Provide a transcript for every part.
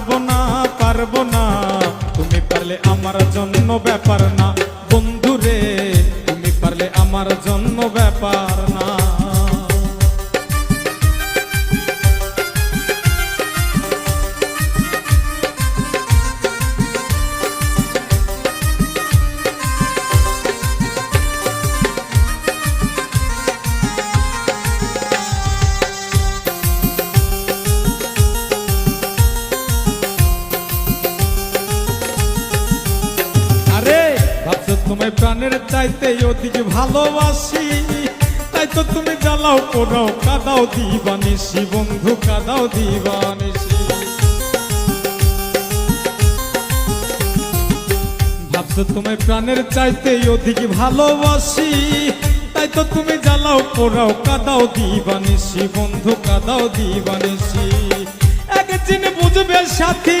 পারব না পারব না। তুমি পারলে আমার জন্য ব্যাপার না। বন্ধুরে, তুমি পারলে আমার জন্য ব্যাপার। তোমায় প্রাণের চাইতে অধিক ভালোবাসি। তাই তো তুমি জ্বালাও, পোড়াও, কাদাও দিবানিসি বন্ধু, কাদাও দিবানিসি তোমায় প্রাণের চাইতে অধিক ভালোবাসি। তাই তো তুমি জ্বালাও, পোড়াও, কাদাও দিবানিসি বন্ধু, কাদাও দিবানিসি একদিন বুঝবে সাথী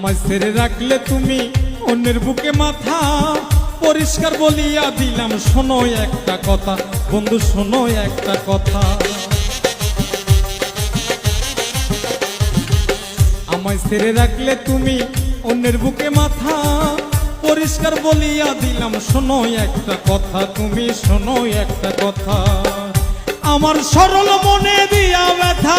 আমায় ছেড়ে রাখলে তুমি অন্যের বুকে মাথা। পরিষ্কার বলিয়া দিলাম, শোনো একটা কথা। বন্ধু, শোনো একটা কথা। আমায় ছেড়ে রাখলে তুমি অন্যের বুকে মাথা। পরিষ্কার বলিয়া দিলাম, শোনো একটা কথা। তুমি শোনো একটা কথা। আমার সরল মনে দিয়া ব্যথা।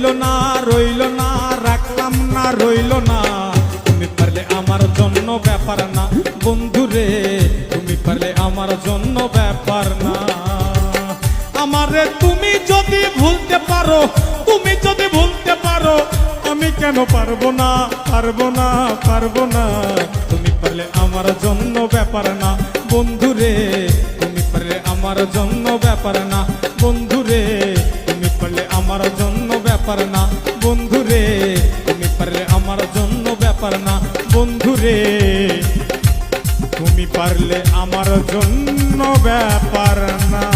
রইল না রইল না, রাখলাম না, রইল না। তুমি পারলে আমার জন্য ব্যাপার না বন্ধুরে তুমি পারলে আমার জন্য ব্যাপার না। আমারে তুমি যদি ভুলতে পারো, তুমি যদি ভুলতে পারো, আমি কেন পারব না পারব না পারব না? তুমি পারলে আমার জন্য ব্যাপার না বন্ধুরে তুমি পারলে আমার জন্য ব্যাপার না বন্ধুরে তুমি পারলে আমার জন্য ব্যাপার না। বন্ধুরে তুমি পারলে আমার জন্য ব্যাপার না। বন্ধুরে তুমি পারলে আমার জন্য ব্যাপার না।